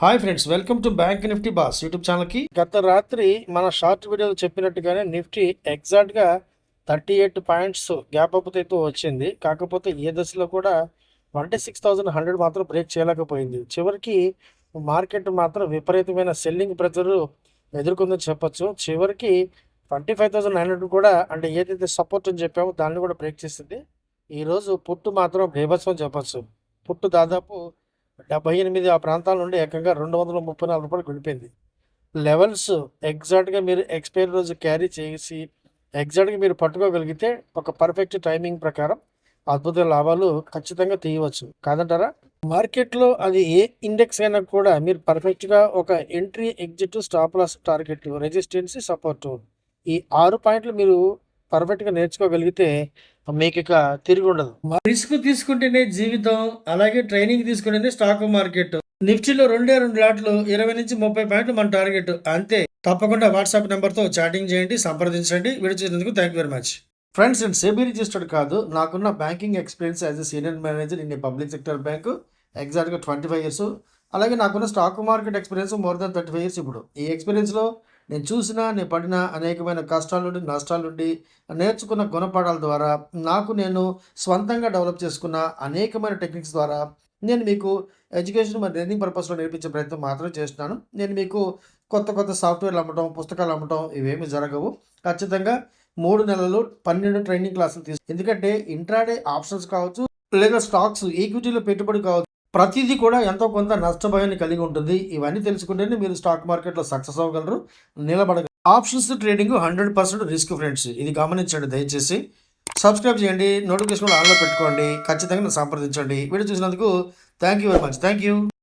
Hi friends welcome to bank nifty boss YouTube ఛానల్కి గత రాత్రి మన షార్ట్ వీడియోలో చెప్పినట్టుగానే నిఫ్టీ ఎగ్జాక్ట్గా thirty eight points gap up అయితే వచ్చింది. కాకపోతే ఏ దశలో కూడా ట్వంటీ సిక్స్ థౌసండ్ హండ్రెడ్ మాత్రం బ్రేక్ చేయలేకపోయింది. చివరికి మార్కెట్ మాత్రం విపరీతమైన సెల్లింగ్ ప్రెజర్ ఎదుర్కొందని చెప్పొచ్చు. చివరికి twenty five thousand nine hundred కూడా అంటే ఏదైతే సపోర్ట్ అని చెప్పామో దాన్ని కూడా బ్రేక్ చేసింది. ఈరోజు పుట్టు మాత్రం బీభత్సం చెప్పచ్చు. పుట్టు దాదాపు డెబ్బై ఎనిమిది ఆ ప్రాంతాల నుండి ఏకంగా రెండు వందల ముప్పై నాలుగు రూపాయలు వెళ్ళిపోయింది. లెవెల్స్ ఎగ్జాక్ట్గా మీరు ఎక్స్పైరీ రోజు క్యారీ చేసి ఎగ్జాక్ట్గా మీరు పట్టుకోగలిగితే ఒక పర్ఫెక్ట్ టైమింగ్ ప్రకారం అద్భుత లాభాలు ఖచ్చితంగా తీయవచ్చు. కాదంటారా? మార్కెట్లో అది ఏ ఇండెక్స్ అయినా కూడా మీరు పర్ఫెక్ట్గా ఒక entry exit stop loss target resistance support ఈ ఆరు పాయింట్లు మీరు పర్ఫెక్ట్గా నేర్చుకోగలిగితే మీకు ఇక తిరిగి ఉండదు రిస్క్ తీసుకుంటేనే జీవితం అలాగే ట్రైనింగ్ తీసుకుంటేనే స్టాక్ మార్కెట్. నిఫ్టీలో రెండే రెండు లాట్లు ఇరవై నుంచి ముప్పై పాయింట్లు మన టార్గెట్. అంతే. తప్పకుండా వాట్సాప్ నెంబర్తో చాటింగ్ చేయండి సంప్రదించండి. వీడియో చూసినందుకు thank you very much friends నేను సేబీ రిజిస్టర్డ్ కాదు. నాకున్న banking experience as a senior manager in public sector bank ఎగ్జాక్ట్గా ట్వంటీ ఫైవ్ ఇయర్స్ అలాగే నాకున్న stock market experience more than thirty five years ఇప్పుడు. ఈ ఎక్స్పీరియన్స్లో నేను చూసిన నేను పడిన అనేకమైన కష్టాల నుండి నష్టాల నుండి నేర్చుకున్న గుణపాఠాల ద్వారా నాకు నేను స్వంతంగా డెవలప్ చేసుకున్న అనేకమైన టెక్నిక్స్ ద్వారా నేను మీకు ఎడ్యుకేషన్ మరియు లెర్నింగ్ పర్పస్లో నేర్పించే ప్రయత్నం మాత్రమే చేస్తున్నాను. నేను మీకు కొత్త కొత్త సాఫ్ట్వేర్లు అమ్మటం పుస్తకాలు అమ్మటం ఇవేమి జరగవు. ఖచ్చితంగా మూడు నెలలు పన్నెండు ట్రైనింగ్ క్లాసులు తీసు ఎందుకంటే ఇంట్రాడే ఆప్షన్స్ కావచ్చు లేదా స్టాక్స్ ఈక్విటీలో పెట్టుబడి కావచ్చు. ప్రతిదీ కూడా ఎంతో కొంత నష్టభయాన్ని కలిగి ఉంటుంది. ఇవన్నీ తెలుసుకుంటేనే మీరు స్టాక్ మార్కెట్లో సక్సెస్ అవ్వగలరు నిలబడగలరు options trading hundred percent risk friends. ఇది గమనించండి దయచేసి. సబ్స్క్రైబ్ చేయండి నోటిఫికేషన్ ఆన్లో పెట్టుకోండి ఖచ్చితంగా సంప్రదించండి. వీడియో చూసినందుకు thank you very much. Thank you